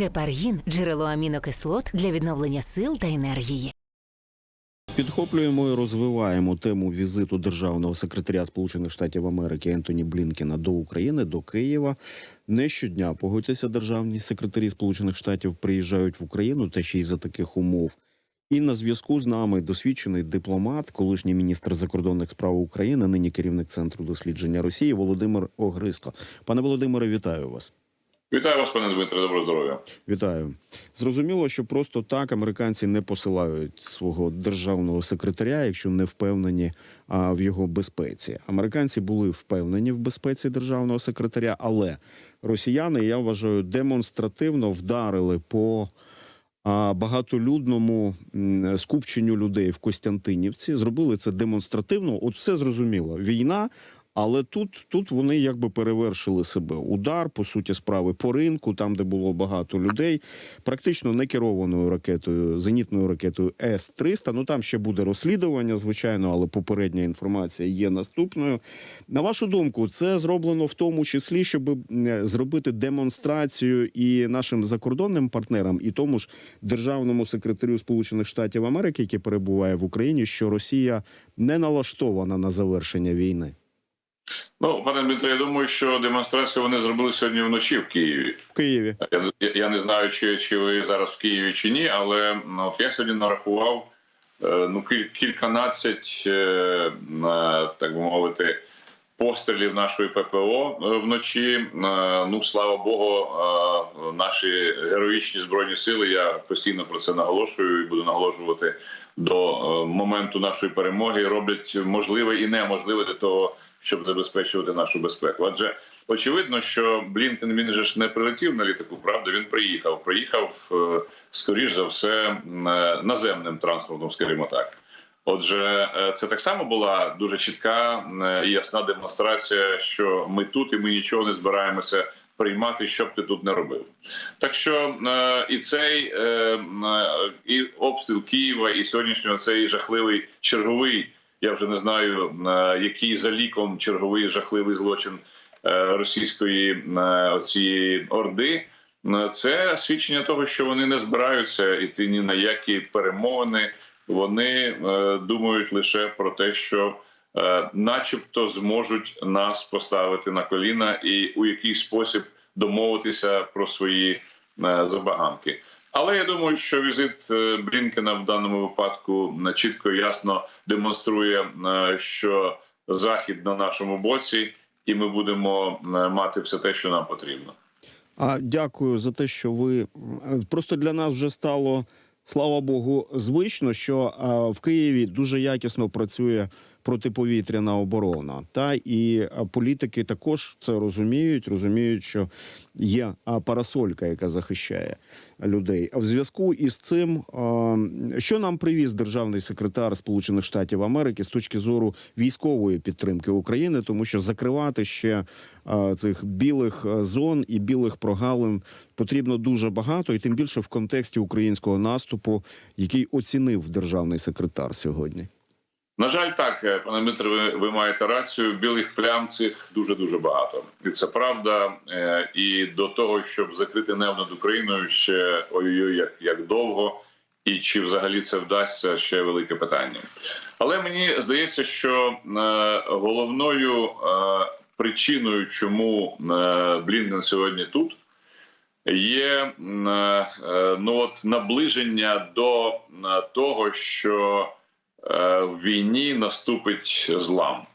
Гепаргін джерело амінокислот для відновлення сил та енергії. Підхоплюємо і розвиваємо тему візиту державного секретаря Сполучених Штатів Америки Ентоні Блінкена до України, до Києва. Не щодня погодьтеся, державні секретарі Сполучених Штатів приїжджають в Україну, та ще й за таких умов. І на зв'язку з нами досвідчений дипломат, колишній міністр закордонних справ України, нині керівник центру дослідження Росії Володимир Огриско. Пане Володимире, вітаю вас. Вітаю вас, пане Дмитре, доброго здоров'я. Вітаю. Зрозуміло, що просто так американці не посилають свого державного секретаря, якщо не впевнені а, в його безпеці. Американці були впевнені в безпеці державного секретаря, але росіяни, я вважаю, демонстративно вдарили по а, багатолюдному скупченню людей в Костянтинівці. Зробили це демонстративно. От все зрозуміло. Війна. Але тут, тут вони якби перевершили себе. Удар, по суті, справи по ринку, там, де було багато людей, практично не керованою ракетою, зенітною ракетою С-300. Ну там ще буде розслідування, звичайно, але попередня інформація є наступною. На вашу думку, це зроблено в тому числі, щоб м, зробити демонстрацію і нашим закордонним партнерам, і тому ж державному секретарю Сполучених Штатів Америки, який перебуває в Україні, що Росія не налаштована на завершення війни. Ну, пане Дмитре, я думаю, що демонстрацію вони зробили сьогодні вночі в Києві. В Києві. Я, я- не знаю, чи, чи ви зараз в Києві чи ні, але ну, от я сьогодні нарахував е, ну, кіль- кільканадцять, е, так би мовити, пострілів нашої ППО е, вночі. Ну, слава Богу, наші героїчні збройні сили. Я постійно про це наголошую і буду наголошувати до моменту нашої перемоги. Роблять можливе і неможливе для того, щоб забезпечувати нашу безпеку. Адже очевидно, що Блінкен він же ж не прилетів на літаку. Правда, він приїхав. Приїхав е, скоріш за все е, наземним транспортом, скажімо так. Отже, е, це так само була дуже чітка і ясна демонстрація, що ми тут і ми нічого не збираємося приймати, що б ти тут не робив. Так що і цей і обстріл Києва, і сьогоднішнього цей жахливий черговий. Я вже не знаю, е, який за ліком черговий жахливий злочин е, російської е, цієї орди. Це свідчення того, що вони не збираються йти ні на які перемовини. Вони думають лише про те, що, начебто, зможуть нас поставити на коліна і у якийсь спосіб домовитися про свої забаганки. Але я думаю, що візит е, Блінкена в даному випадку чітко і ясно демонструє, е, що захід на нашому боці, і ми будемо е, мати все те, що нам потрібно. А дякую за те, що ви просто для нас вже стало. Слава Богу, звично, що в Києві дуже якісно працює протиповітряна оборона. Та і політики також це розуміють, розуміють, що є парасолька, яка захищає людей. А в зв'язку із цим, що нам привіз державний секретар Сполучених Штатів Америки з точки зору військової підтримки України, тому що закривати ще цих білих зон і білих прогалин потрібно дуже багато, і тим більше в контексті українського наступу, який оцінив державний секретар сьогодні. На жаль, так, е, пане Дмитре, ви, ви маєте рацію. Білих плям цих дуже дуже багато, і це правда. Е, І до того, щоб закрити небо над Україною, ще ой-ой, як, як довго, і чи взагалі це вдасться ще велике питання. Але мені здається, що е, головною причиною, чому Блінкен сьогодні тут, є ну от наближення до того, що в війні наступить злам.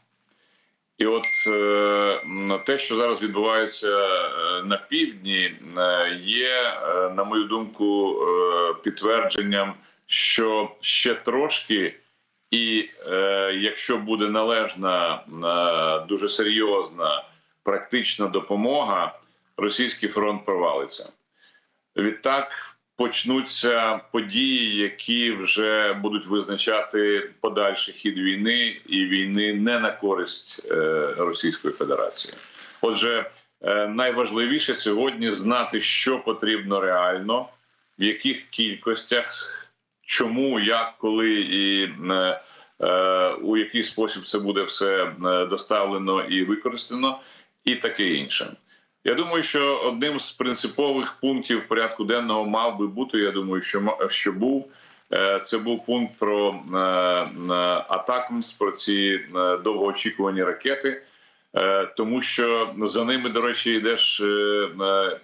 І от е, те, що зараз відбувається е, на півдні, е, є, е, на мою думку, е, підтвердженням, що ще трошки, і е, якщо буде належна, е, дуже серйозна практична допомога, російський фронт провалиться. Відтак почнуться події, які вже будуть визначати подальший хід війни і війни не на користь е, Російської Федерації. Отже, е, найважливіше сьогодні знати, що потрібно реально, в яких кількостях, чому, як, коли і е, у який спосіб це буде все доставлено і використано, і таке інше. Я думаю, що одним з принципових пунктів порядку денного мав би бути. Я думаю, що що був. Е, Це був пункт про е, е, про ці довгоочікувані ракети. Тому що за ними, до речі, йдеш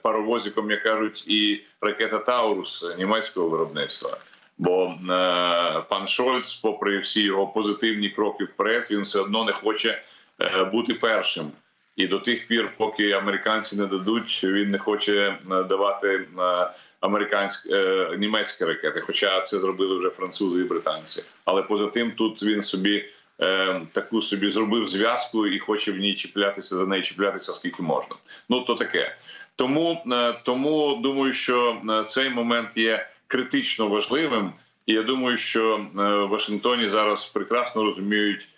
паровозиком, як кажуть, і ракета Таурус німецького виробництва. Бо пан Шольц, попри всі його позитивні кроки вперед, він все одно не хоче бути першим. І до тих пір, поки американці не дадуть, він не хоче е, давати е, американські е, німецькі ракети. Хоча це зробили вже французи і британці. Але поза тим, тут він собі таку собі зробив зв'язку і хоче в ній чіплятися за неї, чіплятися скільки можна. Ну то таке. Тому, тому думаю, що цей момент є критично важливим, і я думаю, що в Вашингтоні зараз прекрасно розуміють,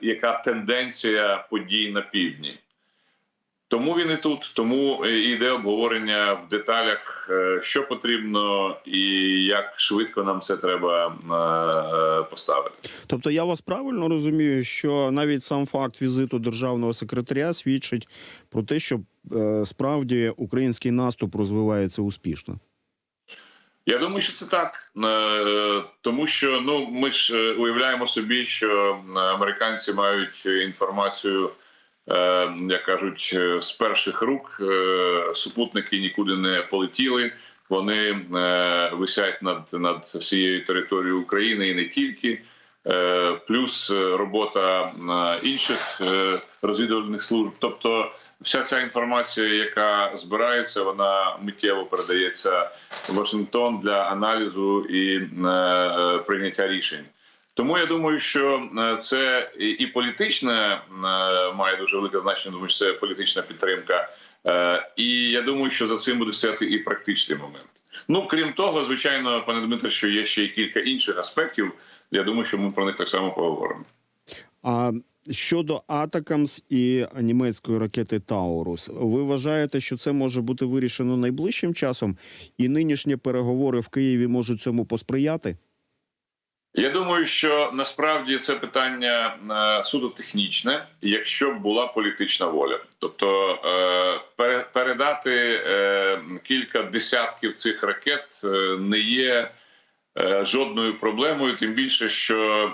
яка тенденція подій на півдні. Тому він і тут, тому і йде обговорення в деталях, е, що потрібно і як швидко нам це треба е, е, поставити. Тобто я вас правильно розумію, що навіть сам факт візиту державного секретаря свідчить про те, що е, справді український наступ розвивається успішно. Я думаю, що це так, Е, тому що ну ми ж е, уявляємо собі, що е, американці мають інформацію, е, як кажуть, е, з перших рук. Е, Супутники нікуди не полетіли. Вони е, висять над над всією територією України і не тільки. Е, Плюс е, робота е, інших е, розвідувальних служб. Тобто, вся ця інформація, яка збирається, вона миттєво передається в Вашингтон для аналізу і е, е, прийняття рішень. Тому я думаю, що е, це і, політичне е, має дуже велике значення, тому що це політична підтримка. Е, І я думаю, що за цим буде стояти і практичний момент. Ну крім того, звичайно, пане Дмитре, що є ще кілька інших аспектів. Я думаю, що ми про них так само поговоримо. А щодо Атакамс і німецької ракети Таурус, ви вважаєте, що це може бути вирішено найближчим часом, і нинішні переговори в Києві можуть цьому посприяти? Я думаю, що насправді це питання е, суто технічне, якщо б була політична воля, тобто е, передати е, кілька десятків цих ракет не є жодною проблемою, тим більше, що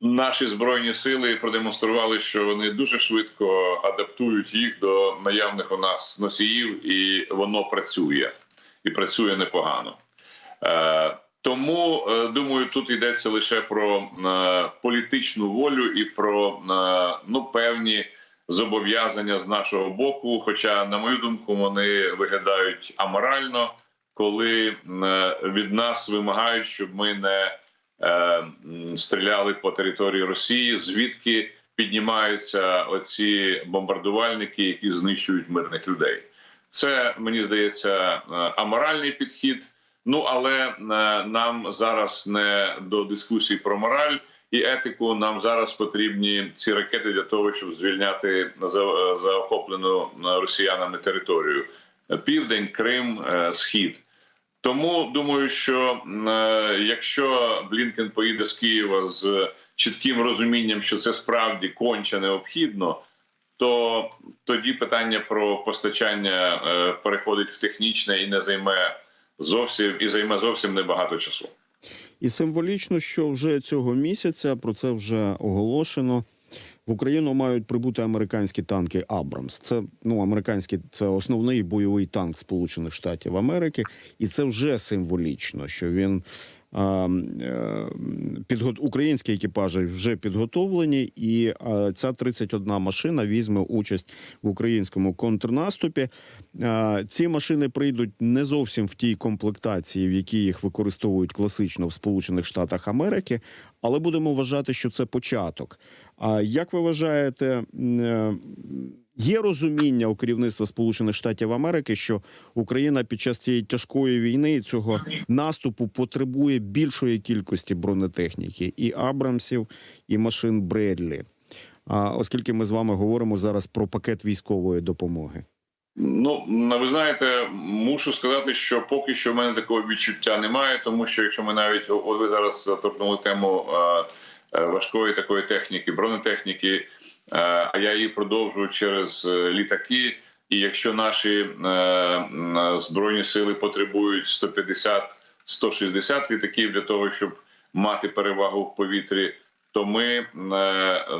наші збройні сили продемонстрували, що вони дуже швидко адаптують їх до наявних у нас носіїв, і воно працює і працює непогано. Тому е, думаю, тут йдеться лише про е, політичну волю і про е, ну певні зобов'язання з нашого боку. Хоча, на мою думку, вони виглядають аморально, коли від нас вимагають, щоб ми не стріляли по території Росії, звідки піднімаються оці бомбардувальники, які знищують мирних людей. Це мені здається аморальний підхід. Ну але е, нам зараз не до дискусії про мораль і етику. Нам зараз потрібні ці ракети для того, щоб звільняти за- заохоплену е, росіянами територію: південь, Крим, е, Схід. Тому думаю, що е, якщо Блінкен поїде з Києва з чітким розумінням, що це справді конче необхідно, то тоді питання про постачання е, переходить в технічне і не займе зовсім і займе зовсім небагато часу. І символічно, що вже цього місяця про це вже оголошено. В Україну мають прибути американські танки Абрамс. Це ну американські це основний бойовий танк Сполучених Штатів Америки, і це вже символічно, що він. Українські екіпажі вже підготовлені, і ця 31 машина візьме участь в українському контрнаступі. Ці машини прийдуть не зовсім в тій комплектації, в якій їх використовують класично в Сполучених Штатах Америки, але будемо вважати, що це початок. А як ви вважаєте, е, є розуміння у керівництва Сполучених Штатів Америки, що Україна під час цієї тяжкої війни і цього наступу потребує більшої кількості бронетехніки і Абрамсів, і машин Бредлі? А оскільки ми з вами говоримо зараз про пакет військової допомоги. Ну ви знаєте, мушу сказати, що поки що в мене такого відчуття немає, тому що якщо ми навіть от ви зараз заторкнули тему е, важкої такої техніки, бронетехніки, а я її продовжую через е, літаки. І якщо наші е, збройні сили потребують 150-160 літаків для того, щоб мати перевагу в повітрі, то ми е,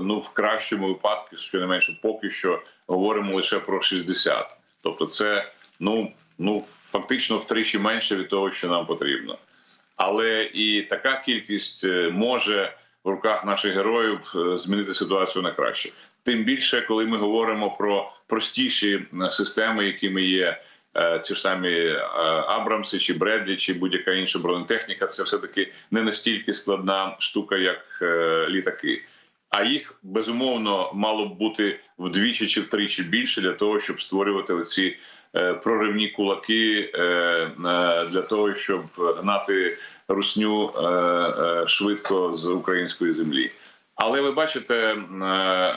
ну в кращому випадку, щонайменше поки що говоримо лише про 60. Тобто, це ну ну фактично втричі менше від того, що нам потрібно. Але і така кількість е, може в руках наших героїв е, змінити ситуацію на краще. Тим більше, коли ми говоримо про простіші е, системи, якими є е, ці ж самі Абрамси чи Бредлі, чи будь-яка інша бронетехніка, це все таки не настільки складна штука, як літаки. А їх безумовно мало б бути вдвічі чи втричі більше для того, щоб створювати оці е, проривні кулаки для того, щоб гнати русню е, е, швидко з української землі. Але ви бачите, е,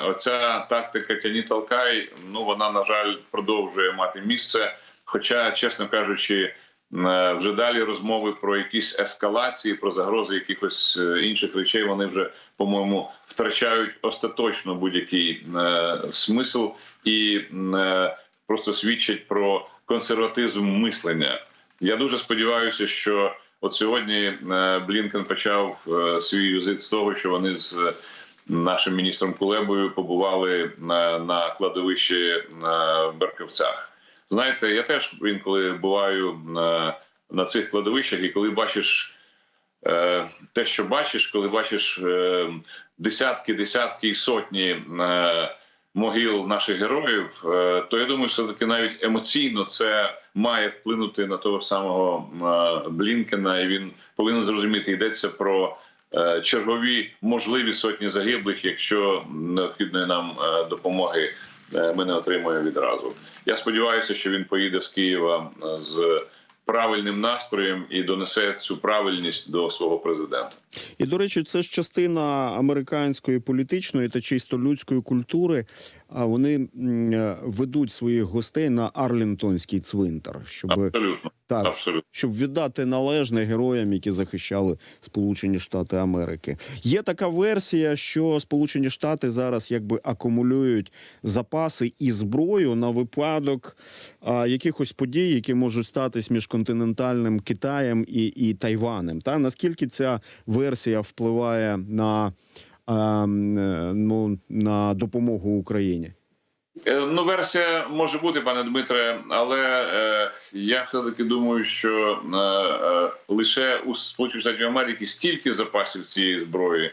оця тактика тяні толкай, ну вона на жаль продовжує мати місце. Хоча, чесно кажучи, вже далі розмови про якісь ескалації, про загрози якихось інших речей, вони вже, по-моєму, втрачають остаточно будь-який смисл і просто свідчать про консерватизм мислення. Я дуже сподіваюся, що от сьогодні е, Блінкен почав е, свій візит з того, що вони з е, нашим міністром Кулебою побували на, на кладовищі на Берковцях. Знаєте, я теж інколи буваю на, на цих кладовищах, і коли бачиш те, що бачиш, коли бачиш десятки, десятки і сотні могил наших героїв, е, то я думаю, все таки навіть емоційно це має вплинути на того самого е, Блінкена, і він повинен зрозуміти, йдеться про е, чергові можливі сотні загиблих, якщо необхідної нам допомоги ми не отримаємо відразу. Я сподіваюся, що він поїде з Києва з правильним настроєм і донесе цю правильність до свого президента. І до речі, це ж частина американської політичної та чисто людської культури. А вони е, ведуть своїх гостей на Арлінтонський цвинтар, щоб Абсолютно, так, абсолютно. щоб віддати належне героям, які захищали Сполучені Штати Америки. Є така версія, що Сполучені Штати зараз якби акумулюють запаси і зброю на випадок а, якихось подій, які можуть статись між континентальним Китаєм і, і Тайванем. Та наскільки ця версія впливає на, е, ну, на допомогу Україні? Е, Ну, версія може бути, пане Дмитре, але е, я все таки думаю, що е, е, лише у Сполучених Штатів Америки стільки запасів цієї зброї,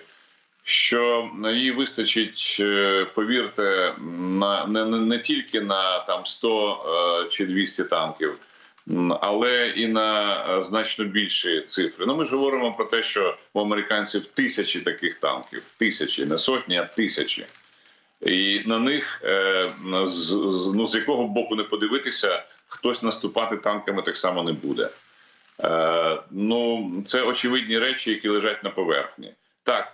що її вистачить, е, повірте, на не, не, тільки на там 100 е, чи 200 танків, але і на е, значно більші цифри. Ну, ми ж говоримо про те, що у американців тисячі таких танків, тисячі, не сотні, а тисячі. І на них е, ну, з якого боку не подивитися, хтось наступати танками так само не буде. Е, ну, це очевидні речі, які лежать на поверхні. Так,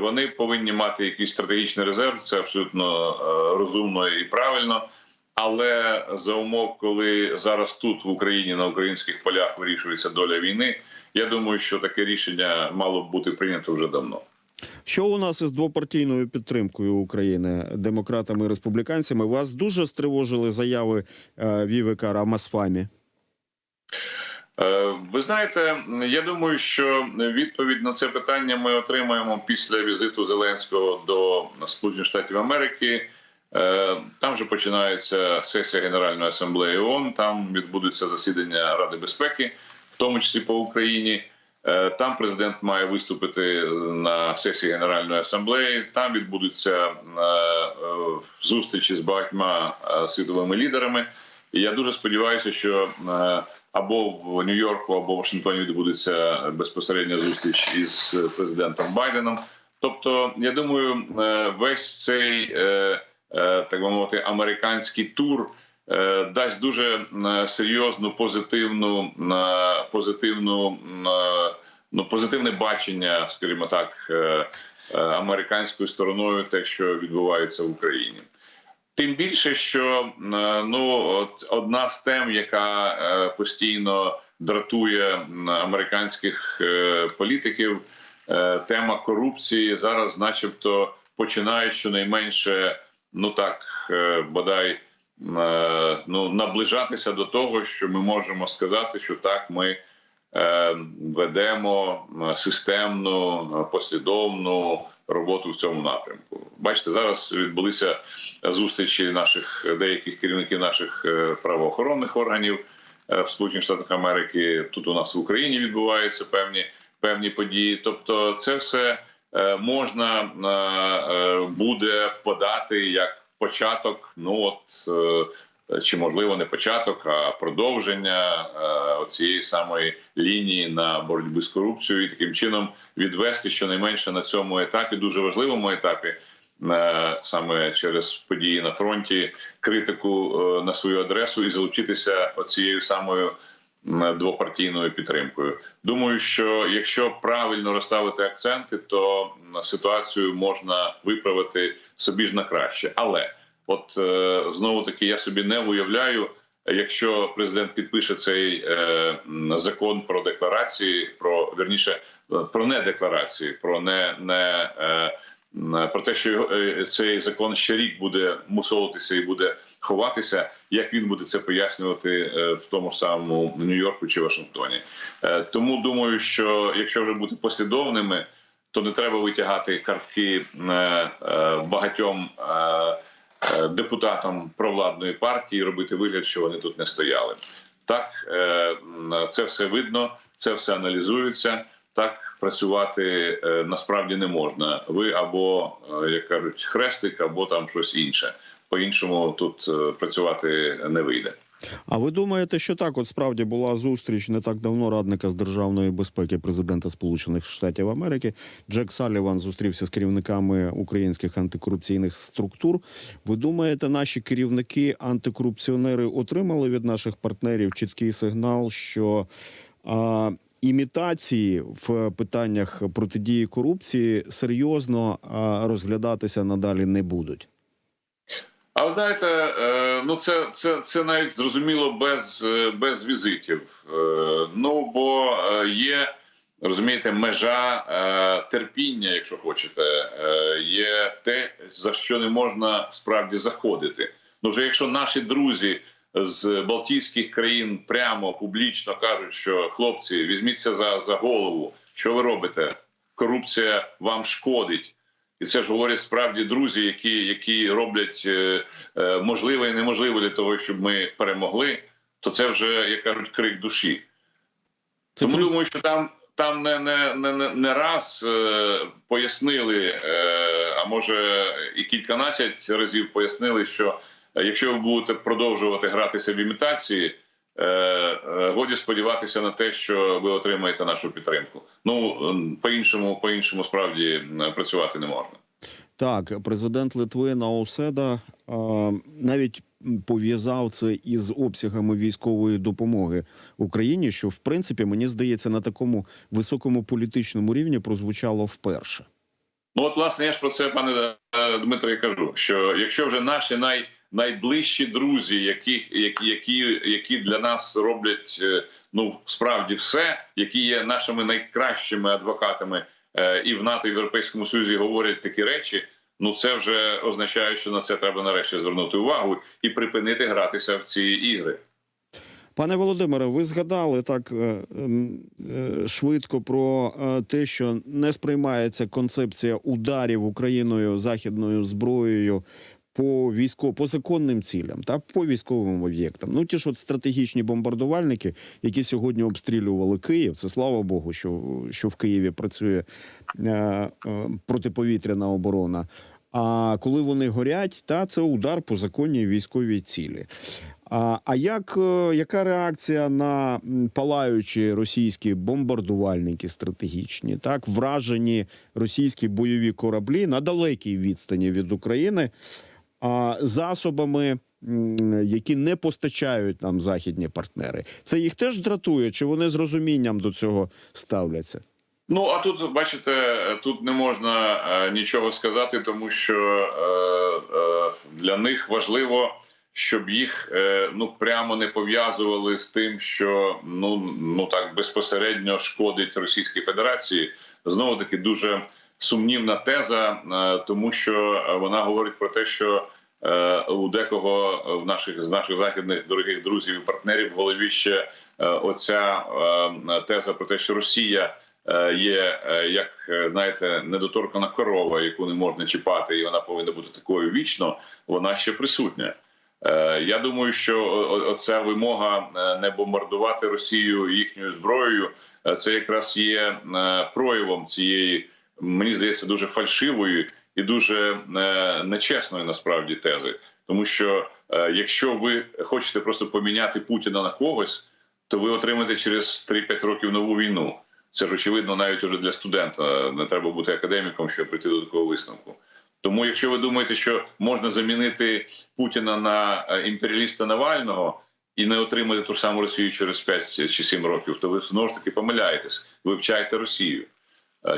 вони повинні мати якийсь стратегічний резерв, це абсолютно розумно і правильно. Але за умов, коли зараз тут в Україні на українських полях вирішується доля війни, я думаю, що таке рішення мало б бути прийнято вже давно. Що у нас із двопартійною підтримкою України демократами і республіканцями? Вас дуже стривожили заяви е, Вівека Рамасфамі? Е, Ви знаєте, я думаю, що відповідь на це питання ми отримаємо після візиту Зеленського до Сполучених Штатів Америки. Е, Там вже починається сесія Генеральної асамблеї ООН, Там відбудуться засідання Ради безпеки, в тому числі по Україні. Е, Там президент має виступити на сесії Генеральної асамблеї. Там відбудуться е, зустрічі з багатьма світовими лідерами. І я дуже сподіваюся, що або в Нью-Йорку, або в Вашингтоні відбудеться безпосередня зустріч із президентом Байденом. Тобто, я думаю, весь цей так би мовити американський тур е, дасть дуже е, серйозну позитивну е, позитивну е, ну позитивне бачення, скажімо так, е, е, американською стороною, те, що відбувається в Україні. Тим більше, що е, ну одна з тем, яка е, постійно дратує американських е, політиків, е, тема корупції зараз, начебто, починають щонайменше, ну так е, бодай е, ну наближатися до того, що ми можемо сказати, що так ми е, ведемо системну, послідовну роботу в цьому напрямку. Бачите, зараз відбулися зустрічі наших деяких керівників наших правоохоронних органів в Сполучених Штатах Америки. Тут у нас в Україні відбуваються певні певні події. Тобто, це все можна е, е, буде подати як початок. Ну от е, чи можливо не початок, а продовження е, цієї самої лінії на боротьбу з корупцією, і таким чином відвести щонайменше на цьому етапі, дуже важливому етапі, е, саме через події на фронті, критику е, на свою адресу і залучитися оцією самою двопартійною підтримкою. Думаю, що якщо правильно розставити акценти, то ситуацію можна виправити собі ж на краще. Але от е, знову таки я собі не уявляю. Якщо президент підпише цей е, закон про декларації, про верніше про не декларації, про не, не е, про те, що е, цей закон ще рік буде мусолитися і буде ховатися, як він буде це пояснювати е, в тому ж самому Нью-Йорку чи Вашингтоні. Е, Тому думаю, що якщо вже бути послідовними, то не треба витягати картки е, багатьом. депутатам провладної партії робити вигляд, що вони тут не стояли. Так це все видно, це все аналізується. Так працювати насправді не можна. Ви або як кажуть, хрестик, або там щось інше. По-іншому тут е, працювати не вийде. А ви думаєте, що так? От справді була зустріч не так давно радника з державної безпеки президента Сполучених Штатів Америки Джек Салліван зустрівся з керівниками українських антикорупційних структур. Ви думаєте, наші керівники антикорупціонери отримали від наших партнерів чіткий сигнал, що а, імітації в питаннях протидії корупції серйозно а, розглядатися надалі не будуть? А ви знаєте, е, ну це, це, це навіть зрозуміло без, е, без візитів. Е, Ну бо є, розумієте, межа терпіння, якщо хочете, є те, за що не можна справді заходити. Ну вже якщо наші друзі з Балтійських країн прямо публічно кажуть, що хлопці, візьміться за, за голову, що ви робите? Корупція вам шкодить. І це ж говорять справді друзі, які, які роблять е, е, можливе і неможливе для того, щоб ми перемогли. То це вже як кажуть крик душі. Це Тому при- думаю, що там, там не, не, не, не- раз е, пояснили, е, а може і кільканадцять разів пояснили, що якщо ви будете продовжувати гратися в імітації, годі сподіватися на те, що ви отримаєте нашу підтримку. Ну по-іншому, по-іншому справді працювати не можна. Так, президент Литви Науседа а, навіть пов'язав це із обсягами військової допомоги Україні, що в принципі мені здається на такому високому політичному рівні прозвучало вперше. Ну от власне я ж про це, пане е, Дмитро, і кажу. Що якщо вже наші най, найближчі друзі, які, які, які, для нас роблять е, ну справді все, які є нашими найкращими адвокатами е, і в НАТО, і в Європейському Союзі говорять такі речі. Ну це вже означає, що на це треба нарешті звернути увагу і припинити гратися в ці ігри. Пане Володимире, ви згадали так е, швидко про те, що не сприймається концепція ударів Україною західною зброєю по військо по законним цілям та по військовим об'єктам. Ну ті ж от стратегічні бомбардувальники, які сьогодні обстрілювали Київ. Це слава Богу, що, що в Києві працює е, е, протиповітряна оборона. А коли вони горять, та це удар по законній військовій цілі. А, а як, е, яка реакція на палаючі російські бомбардувальники стратегічні, так вражені російські бойові кораблі на далекій відстані від України засобами, які не постачають нам західні партнери? Це їх теж дратує, чи вони з розумінням до цього ставляться? Ну а тут бачите, тут не можна е, нічого сказати, тому що е, е, для них важливо, щоб їх е, ну прямо не пов'язували з тим, що ну ну так безпосередньо шкодить Російській Федерації. Знову таки дуже сумнівна теза, е, тому що вона говорить про те, що у декого в наших з наших західних дорогих друзів і партнерів в голові ще е, оця е, теза про те, що Росія е, є е, як е, знаєте, недоторкана корова, яку не можна чіпати, і вона повинна бути такою вічно. Вона ще присутня. Е, Я думаю, що оця вимога е, не бомбардувати Росію їхньою зброєю, е, це якраз є е, проявом цієї, мені здається, дуже фальшивої і дуже е, нечесної насправді тези. Тому що е, якщо ви хочете просто поміняти Путіна на когось, то ви отримаєте через 3-5 років нову війну. Це ж очевидно навіть уже для студента. Не треба бути академіком, щоб прийти до такого висновку. Тому, якщо ви думаєте, що можна замінити Путіна на е, імперіаліста Навального і не отримати ту ж саму Росію через 5 чи 7 років, то ви знову ж таки помиляєтесь. Вивчайте Росію,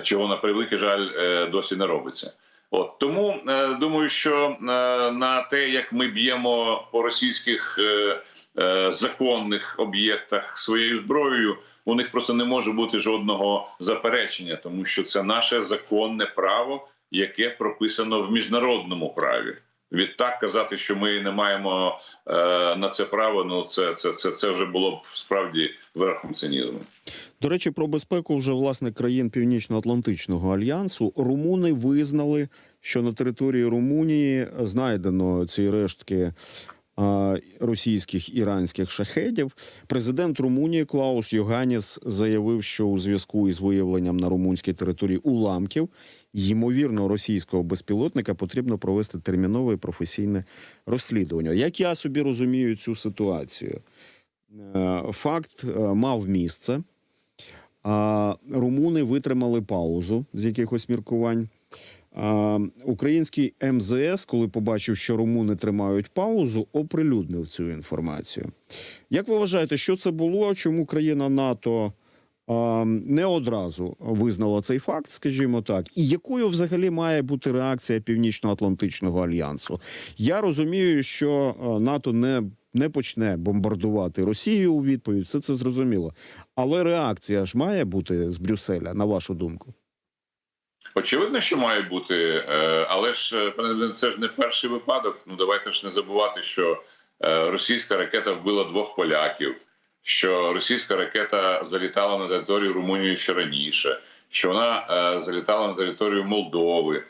чого на превеликий жаль досі не робиться. От тому е, думаю, що е, на те, як ми б'ємо по російських е, е, законних об'єктах своєю зброєю, у них просто не може бути жодного заперечення, тому що це наше законне право, яке прописано в міжнародному праві. Відтак казати, що ми не маємо е, на це право, ну це, це, це, це вже було б справді верхом цинізму. До речі, про безпеку вже власне країн Північно-Атлантичного альянсу румуни визнали, що на території Румунії знайдено ці рештки російських іранських шахедів. Президент Румунії Клаус Йоганіс заявив, що у зв'язку із виявленням на румунській території уламків ймовірно російського безпілотника потрібно провести термінове і професійне розслідування. Як я собі розумію цю ситуацію? Е, Факт е, мав місце. А румуни витримали паузу з якихось міркувань. Український МЗС, коли побачив, що румуни тримають паузу, оприлюднив цю інформацію. Як ви вважаєте, що це було? Чому країна НАТО не одразу визнала цей факт, скажімо так, і якою взагалі має бути реакція Північно-Атлантичного альянсу? Я розумію, що НАТО не, не почне бомбардувати Росію у відповідь, все це зрозуміло. Але реакція ж має бути з Брюсселя, на вашу думку. Очевидно, що має бути, е, але ж е, це ж не перший випадок. Ну давайте ж не забувати, що е, російська ракета вбила двох поляків, що російська ракета залітала на територію Румунії ще раніше, що вона е, залітала на територію Молдови,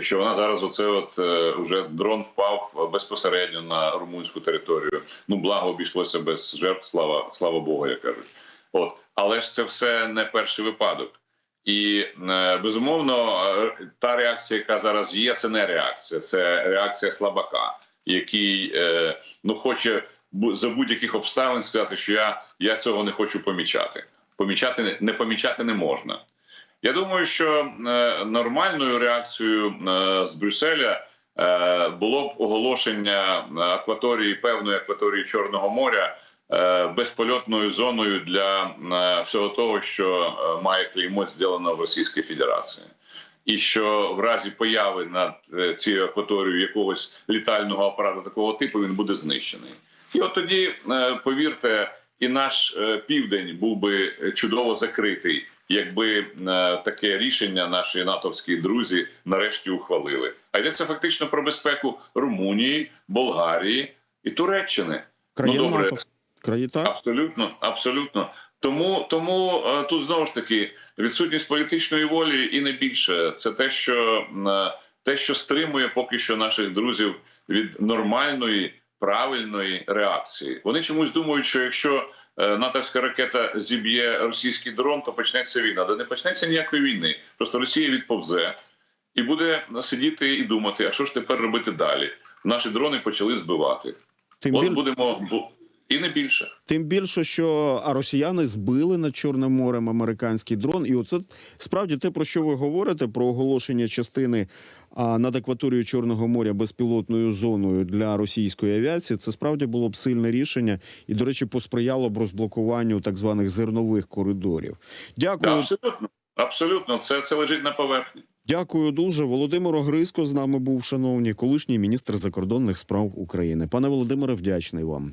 що вона зараз оце от е, уже дрон впав безпосередньо на румунську територію. Ну благо обійшлося без жертв, слава слава Богу, як кажуть. От але ж це все не перший випадок. І е, безумовно, е, та реакція, яка зараз є, це не реакція, це реакція слабака, який е, ну хоче за будь-яких обставин сказати, що я, я цього не хочу помічати. Помічати не- помічати не можна. Я думаю, що е, нормальною реакцією е, з Брюсселя е, було б оголошення акваторії певної акваторії Чорного моря безпольотною зоною для всього того, що має клеймо зроблено в Російській Федерації. І що в разі появи над цією акваторією якогось літального апарату такого типу він буде знищений. І от тоді, е, повірте, і наш е, південь був би чудово закритий, якби е, таке рішення наші натовські друзі нарешті ухвалили. А йдеться фактично про безпеку Румунії, Болгарії і Туреччини. Країн Ну, добре. НАТО. Краї так? Абсолютно, абсолютно. Тому тому тут знову ж таки відсутність політичної волі і не більше. Це те, що те, що стримує поки що наших друзів від нормальної, правильної реакції. Вони чомусь думають, що якщо е, натовська ракета зіб'є російський дрон, то почнеться війна. Да не почнеться ніякої війни. Просто Росія відповзе і буде сидіти і думати, а що ж тепер робити далі? Наші дрони почали збивати. Тим, От будемо бу- і не більше. Тим більше, що а росіяни збили над Чорним морем американський дрон, і оце справді те, про що ви говорите, про оголошення частини а, над акваторією Чорного моря безпілотною зоною для російської авіації. Це справді було б сильне рішення, і до речі, посприяло б розблокуванню так званих зернових коридорів. Дякую, Да, абсолютно. Абсолютно, це, це лежить на поверхні. дякую дуже. Володимир Огризко з нами був, шановні, колишній міністр закордонних справ України. Пане Володимире, вдячний вам.